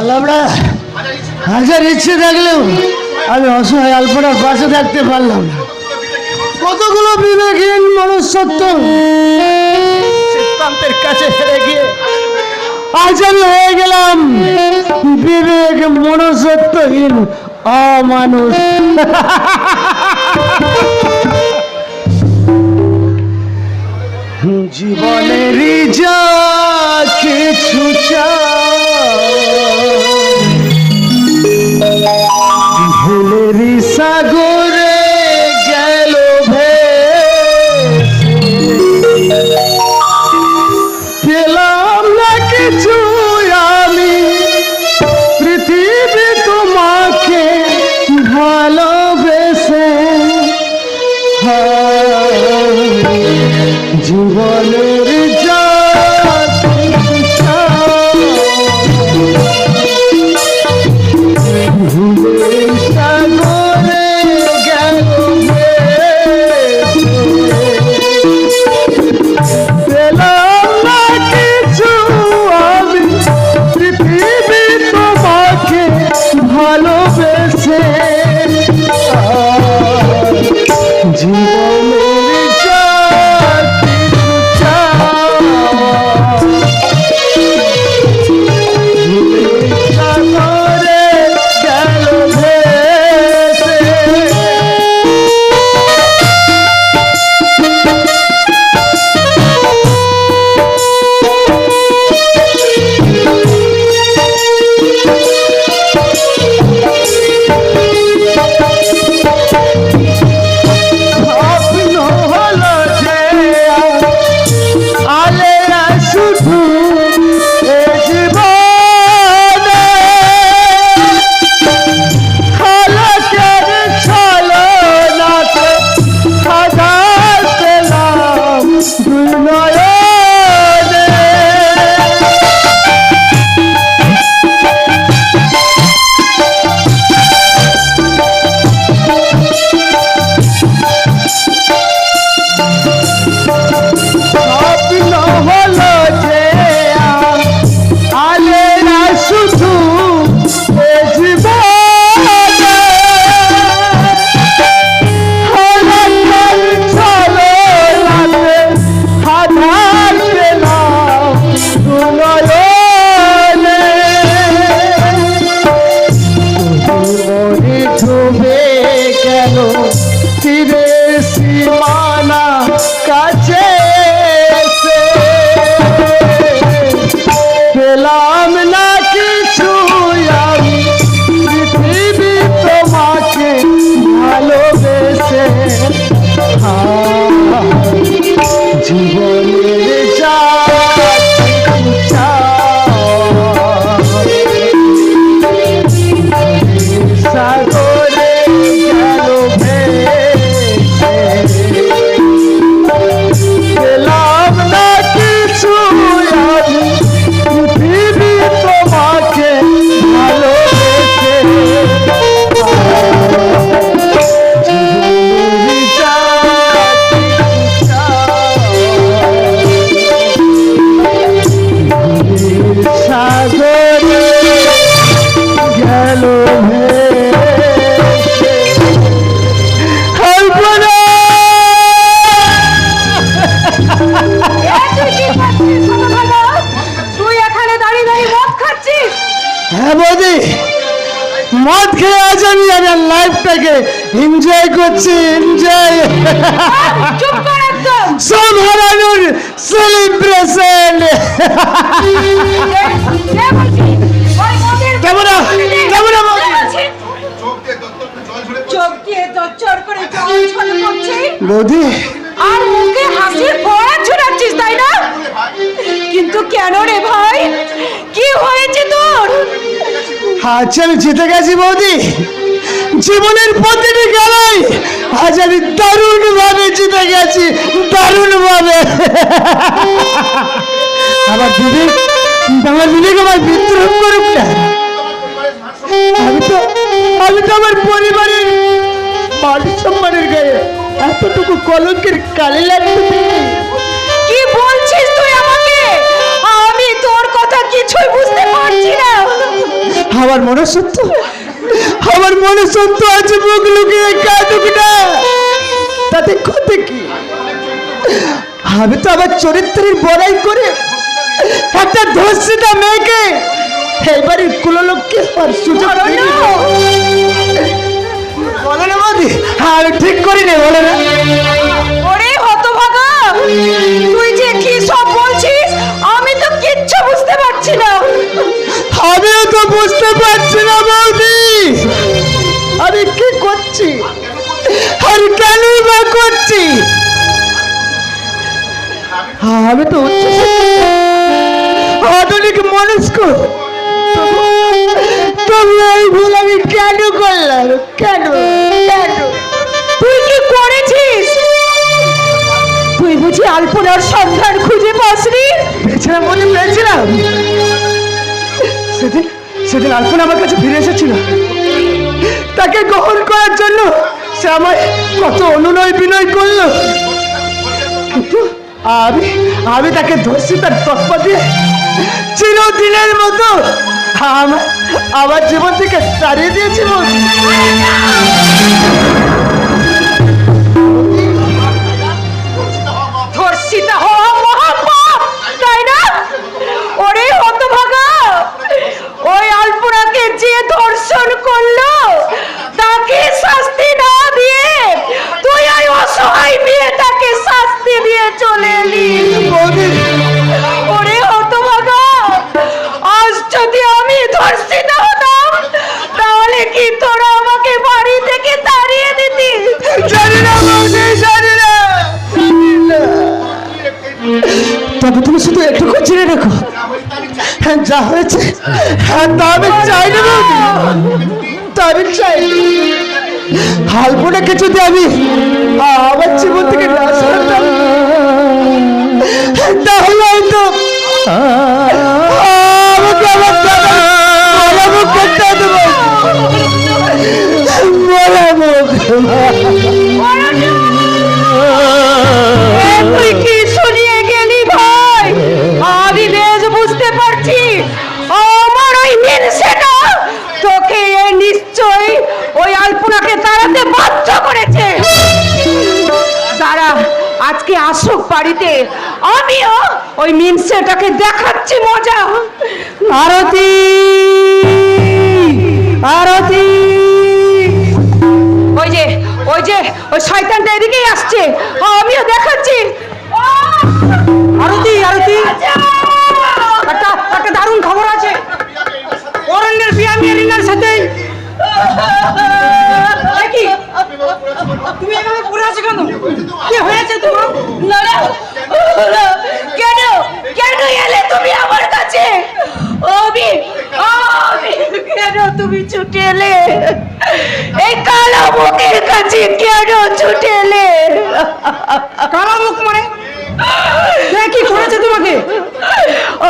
আল্লাহরা হাজার ইচ্ছে থাকলেও আমি অসহায় আলপনার পাশে থাকতে পারলাম না। কতগুলো বিবেকহীন মনুষ্যত্ব? সিদ্ধান্তের কাছে হেরে গিয়ে আজ আমি হয়ে গেলাম বিবেক মনুষ্যত্বহীন অমানুষ। জীবনের যা কিছু ভুলের এনজয় করছি এনজয় চুপ কর একদম। সব হারানোর সেলিব্রেশন? কেমন কেমন বৌদি। আর মুখে হাসির ফোড়া ছুড়াচ্ছিস তাই না? কিন্তু কেন রে ভাই? কি হয়েছে তোর? আজ আমি জিতে গেছি বৌদি। জীবনের প্রতিটি খেলায় আজ আমি দারুণ ভাবে জিতে গেছি দারুণ ভাবে আমার বিবেক আমার বিবেক আমার বিদ্রোহ করুক না। আমি তো আমি তো আমার পরিবারের মান সম্মানের গায়ে এতটুকু কলঙ্কের কালে লাগতে দিইনি। কি বলছিস তুই আমাকে? আমি তোর কথা কিছুই বুঝতে পারছি না। আমার মনে সত্য আমার মনে সত্য আছে মুখ লুকিয়ে কাঁদুক না তাতে ক্ষতি কি? আমি তো আমার চরিত্রের বড়াই করে একটা ধর্ষিতা মেয়েকে সুযোগ দিইনি। বলো না বৌদি হ্যাঁ আমি ঠিক বলো না। ওরে হতভাগা তুই যে কি সব বলছিস আমি তো কিচ্ছু বুঝতে পারছি না। আমিও তো বুঝতে পারছি না বৌদি। আর কেনই বা করছি? আমি তো আধুনিক মনস্ক। তবু এই ভুল আমি কেন করলাম? কেন? কেন? তুই কি করেছিস? তুই বুঝি আলপনার সন্ধান খুঁজে পাসনি? পেয়েছিলাম মনে পেয়েছিলাম। সেদিন সেদিন আলপনা আমার কাছে ফিরে এসেছিল। তাকে গ্রহণ করার জন্য সে আমায় কত অনুনয় বিনয় করল। কিন্তু আমি আমি তাকে ধরছি তার তৎপর দিয়ে চিরদিনের মতো আমার আমার জীবন থেকে তাড়িয়ে দিয়েছি শুধু একটুকু চিনে রাখো। হ্যাঁ যা হয়েছে। হ্যাঁ তা আমি চাই না তা আমি চাই হালপনাকে যদি আমি আমার জীবন থেকে নাশ করতাম তাহলে হয়তো আমাকে আমার দাদা করতে ওই তোকে নিশ্চয় ওই আলপনাকে তাড়াতে বাধ্য করেছে। দাঁড়া আজকে আসুক বাড়িতে। আমিও ওই মিনসেটাকে দেখাচ্ছি মজা। আরতি! আরতি! ওই যে ওই যে ওই শয়তানটা এদিকেই আসছে। আমিও দেখাচ্ছি। আরতি আরতি একটা একটা দারুণ খবর আছে অরণ্যের বিয়া মেরিনার সাথে। কি? তুমি এভাবে পড়ে আছো কেন? কি হয়েছে তোমার? কেন? কেন এলে তুমি আমার কাছে? অবি অবি কেন তুমি ছুটে এলে? এই কালো মুখের কাছে কেন ছুটে এলে? কালো মুখ মানে? কি করেছে তোমাকে?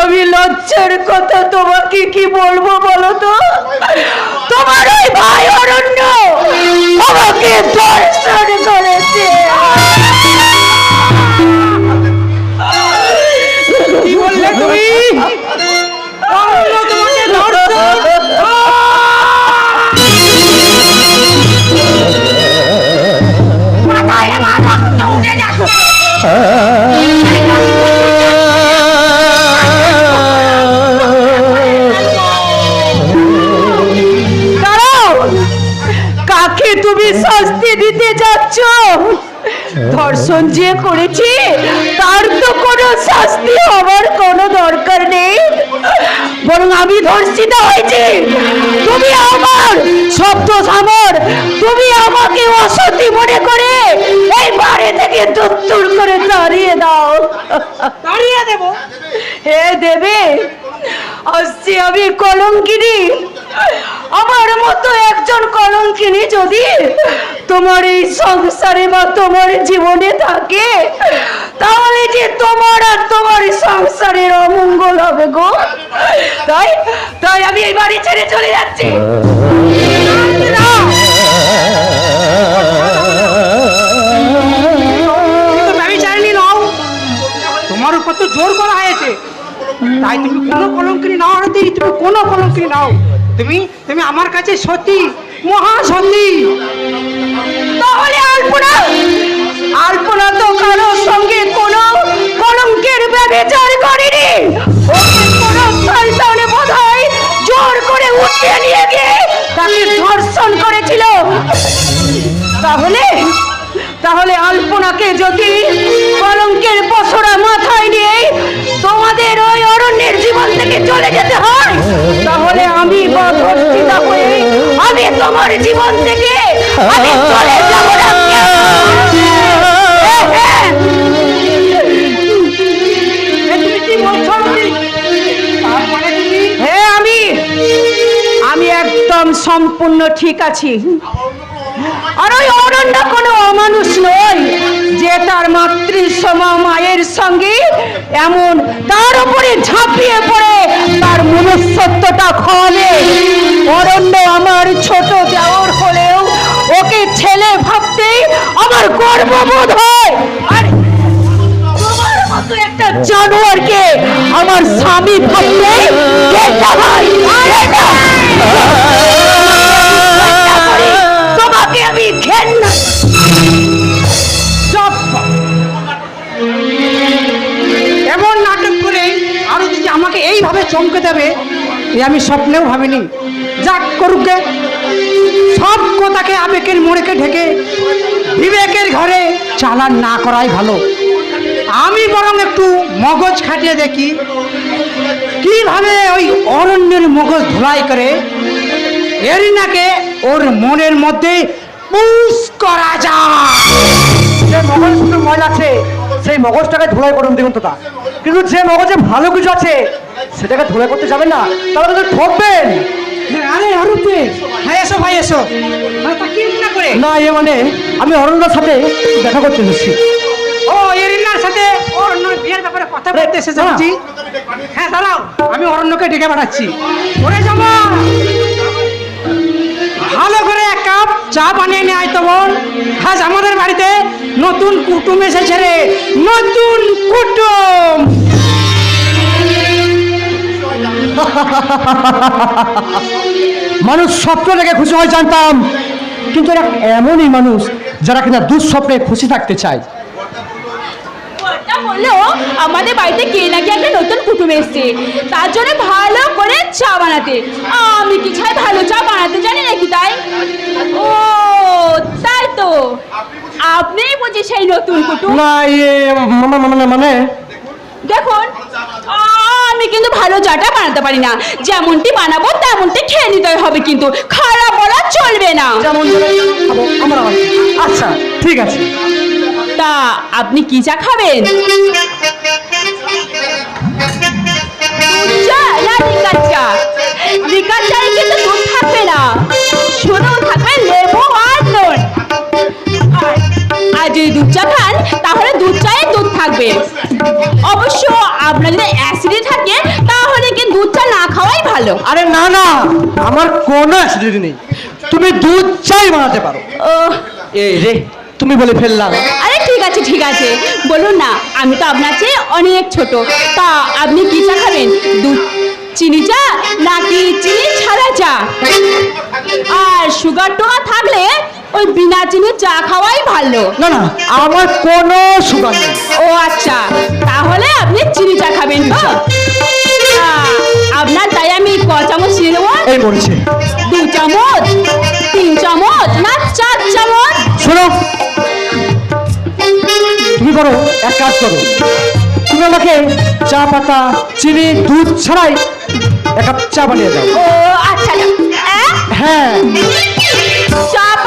আমি লজ্জার কথা তোমাকে কি বলব বলো তো? তোমার ওই ভাই অরণ্য আমাকে দর্শন দিতে যাচ্ছ? ধর্ষণ যে করেছে তার তো কোনো শাস্তি হওয়ার কোনো দরকার নেই। বরং আমি ধর্ষিত হয়েছি। তুমি আমার শব্দ সামর তুমি আমাকে অসতী মনে করে এই বাড়ি থেকে দুত্তুর করে তাড়িয়ে দাও। তাড়িয়ে দেব? হে দেবে আসছি আমি কলঙ্কিনী। আমার মতো একজন কলঙ্কিনী যদি তোমার এই সংসারে বা তোমার জীবনে থাকে, তাহলে যে তোমার আর তোমার সংসারের অমঙ্গল হবে গো। তাই তাই আমি এই বাড়ি ছেড়ে চলে যাচ্ছি। না। তোমার উপর তো জোর করা হয়েছে। তাই তুমি কোনো কলঙ্কিনী নাও আরতি তুমি কোনো কলঙ্কিনী নাও। তুমি তুমি আমার কাছে সতী মহা সত্যি তাহলে আলপনা আলপনা তো কারোর সঙ্গে কোনো কলঙ্কের ব্যবচার করেনি। ওকে কোনো জোর করে উঠিয়ে নিয়ে গিয়ে তাকে ধর্ষণ করেছিল। তাহলে তাহলে আলপনাকে যদি কলঙ্কের পসরা মাথায় নিয়ে তোমাদের ওই অরণ্যের জীবন থেকে চলে যেতে হয় তাহলে আমি হয়ে আমি তোমার জীবন থেকে আমি চলে যাব আমি একদম সম্পূর্ণ ঠিক আছি। আর ওই অরণ্য কোনো অমানুষ নয় যে তার মাতৃসমা মায়ের সঙ্গে এমন তার উপরে ঝাঁপিয়ে পড়ে তার মনুষ্যত্বটা খাওয়াবে অরণ্য আমার ছোট দেওর হলেও ওকে ছেলে ভাবতেই আমার গর্ববোধ হয়। আর একটা জানোয়ারকে আমার স্বামী ভাবলে হয়, আমি স্বপ্নেও ভাবিনি। যাক করুকে সব কথাকে আবেগের মোড়েকে ঢেকে বিবেকের ঘরে চালান না করাই ভালো। আমি বরং একটু মগজ খাটিয়ে দেখি, কীভাবে ওই অরণ্যের মগজ ধুলাই করে এরিনাকে ওর মনের মধ্যে পুষ করা যায়। যে মগজ শুধু ময়লা আছে, সেই মগজটাকে ধুলাই করুন দেখুন তো। কিন্তু যে মগজে ভালো কিছু আছে সেটাকে ধুলাই করতে যাবেন না তাহলে তো ঠকবেন। আরে অরূপে হ্যাঁ এসো ভাই এসো। আরে মনে করে? না এ মানে আমি অরণ্যর সাথে দেখা করতে এসেছি। ও এরিনার সাথে? বিয়ের ব্যাপারে কথা বলতে এসে যাচ্ছি হ্যাঁ দাঁড়াও আমি অরণ্যকে ডেকে পাঠাচ্ছি। ওরে যাব। ভালো করে এক কাপ চা বানিয়ে নিয়ে আয় তো বোন। আজ আমাদের বাড়িতে নতুন কুটুম এসেছে রে নতুন কুটুম। মানুষ স্বপ্ন দেখে খুশি হয় জানতাম কিন্তু এরা এমনই মানুষ যারা কিনা দুঃস্বপ্নে খুশি থাকতে চায়। বলল আমাদের বাড়িতে কে নাকি একটা নতুন কুটুম এসছে। তার জন্য ভালো করে চা বানাতে। আমি কি ছাই ভালো চা বানাতে জানি নাকি তাই? ও তাই তো। আপনি বুঝি সেই নতুন কুটুম? না ইয়ে মানে মানে মানে? দেখুন কিন্তু ভালো চাটা বানাতে পারি না। যেমনটি বানাবো তেমনটি খেয়ে নিতে হবে কিন্তু। খারাপ বলা চলবে না। যেমন আমরা আচ্ছা ঠিক আছে। তা আপনি কি চা খাবেন? চা? না লিকার চা। লিকার চায়ে কিন্তু দুধ থাকবে না। শুধু থাকবে লেবু আর নুন। আর- আর যদি দুধ চা খান তাহলে দুধ চায়ে দুধ থাকবে। অবশ্য আপনার যদি অ্যাসিডি থাকে তাহলে কি দুধ চা না খাওয়াই ভালো? আরে না না আমার কোনো অ্যাসিডিটি নেই। তুমি দুধ চাই বানাতে পারো। ও এই রে তুমি বলে ফেললাম আরে ঠিক আছে ঠিক আছে। বলুন না আমি তো আপনার চেয়ে অনেক ছোট। তা আপনি কি চা খাবেন? দুধ চিনি চা নাকি চিনি ছাড়া চা? আর সুগার টোয়া থাকলে ওই বিনা চিনি চা খাওয়াই ভালো। না না আমার কোনো সুগার নেই। ও আচ্ছা তাহলে আপনি চিনি চা খাবেন তো? আপনার তাই আমি ক চামচ চিনি দেবো? এই পড়েছে দু চামচ তিন চামচ না চার চামচ। শোনো তুমি করো এক কাজ করো। তুমি আমাকে চা পাতা চিনি দুধ ছাড়াই এক কাপ চা বানিয়ে দাও। ও আচ্ছা আচ্ছা। হ্যাঁ।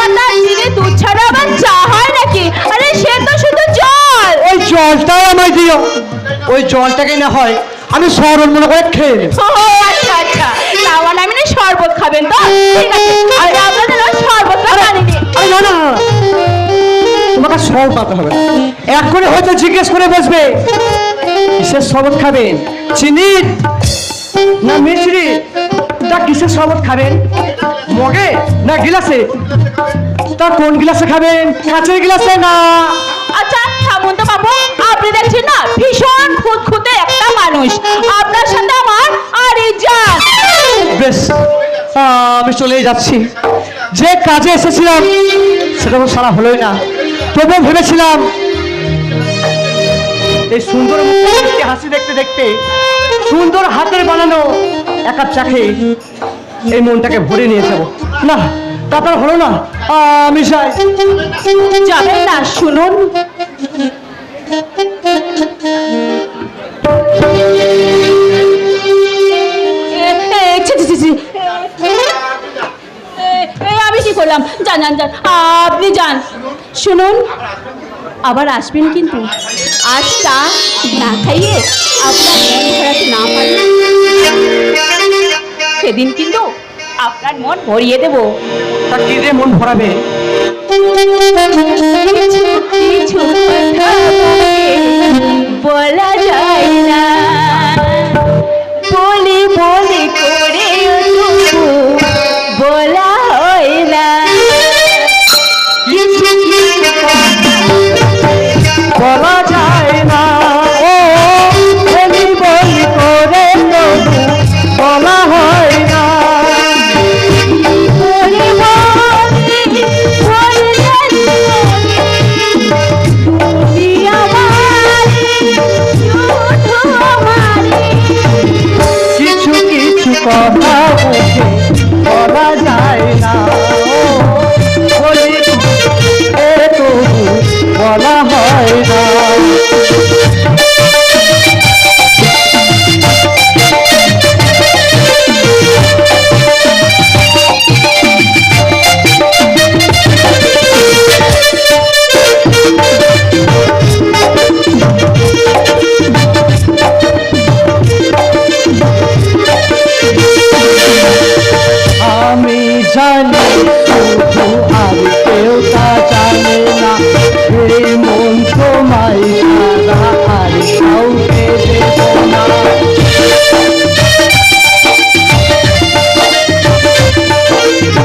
চা পাতা চিনি দুধ ছাড়া আবার চা হয় নাকি? আরে সে তো শুধু জল। ওই জলটাও আমায় দিও। ওই জলটাকে না হয় আমি সরল মনে করে খেয়ে নেব। ও আচ্ছা আচ্ছা। আমি না শরবত খাবেন তো। ঠিক আছে। আমি আপনার জন্য শরবতটা বানিয়ে আরে না না। তোমাকে পাতে হবে এক করে হয়তো জিজ্ঞেস করে বসবে কিসের শরবত খাবেন। চিনির না মিশ্রি তা কিসের শরবত খাবেন? মগে? না গিলাসে? তা কোন গিলাসে খাবেন? কাঁচের গিলাসে না? আচ্ছা থামুন তো বাবু। আপনি দেখছেন না? ভীষণ খুঁতখুঁতে একটা মানুষ। আপনার সাথে আমার আর এই যা। বেশ আমি চলেই যাচ্ছি। যে কাজে এসেছিলাম সেটা তো সারা হলোই না। তবুও ভেবেছিলাম এই সুন্দর হাসি দেখতে দেখতে সুন্দর হাতের বানানো এক কাপ চা খেয়ে এই মনটাকে ভরে নিয়ে যাব। না তারপর হলো না, আমি যাবেন না, শুনুন। আমি করলাম? যান যান আপনি যান। শুনুন, আবার আসবেন কিন্তু। আজ চা না খাইয়ে আপনার না পারলে সেদিন কিন্তু আপনার মন ভরিয়ে দেবো। তা কি রে মন ভরাবে? কিছু কিছু কথা বলা যায় না। বলি বলি